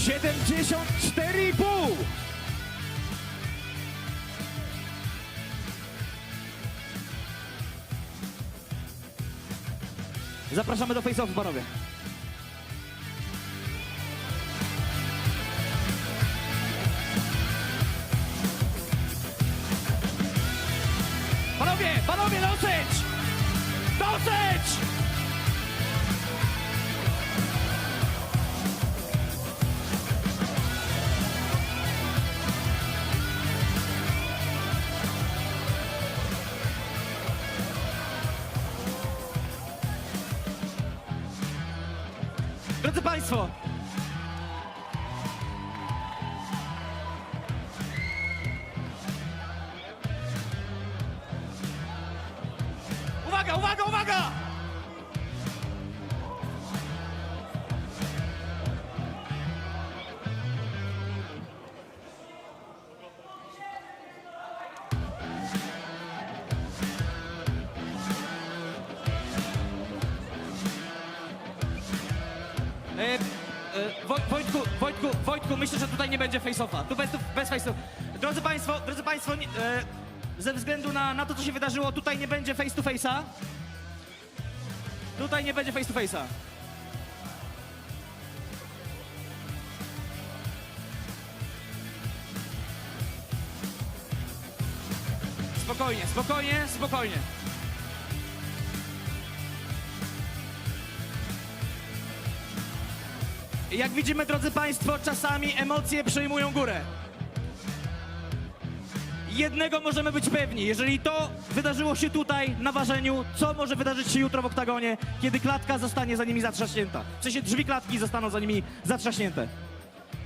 74,5. Zapraszamy do face-offu, panowie. Panowie, panowie, dosyć! Dosyć! Drodzy Państwo, uwaga, uwaga, uwaga! E, e, Woj- Wojtku, Wojtku, Wojtku, myślę, że tutaj nie będzie face-offa. Tu bez, bez face-off. Drodzy Państwo, drodzy Państwo, e, ze względu na, na to, co się wydarzyło, tutaj nie będzie face-to-face'a. Tutaj nie będzie face-to-face'a. Spokojnie, spokojnie, spokojnie. Jak widzimy, drodzy Państwo, czasami emocje przejmują górę. Jednego możemy być pewni, jeżeli to wydarzyło się tutaj na ważeniu, co może wydarzyć się jutro w oktagonie, kiedy klatka zostanie za nimi zatrzaśnięta. W sensie drzwi klatki zostaną za nimi zatrzaśnięte.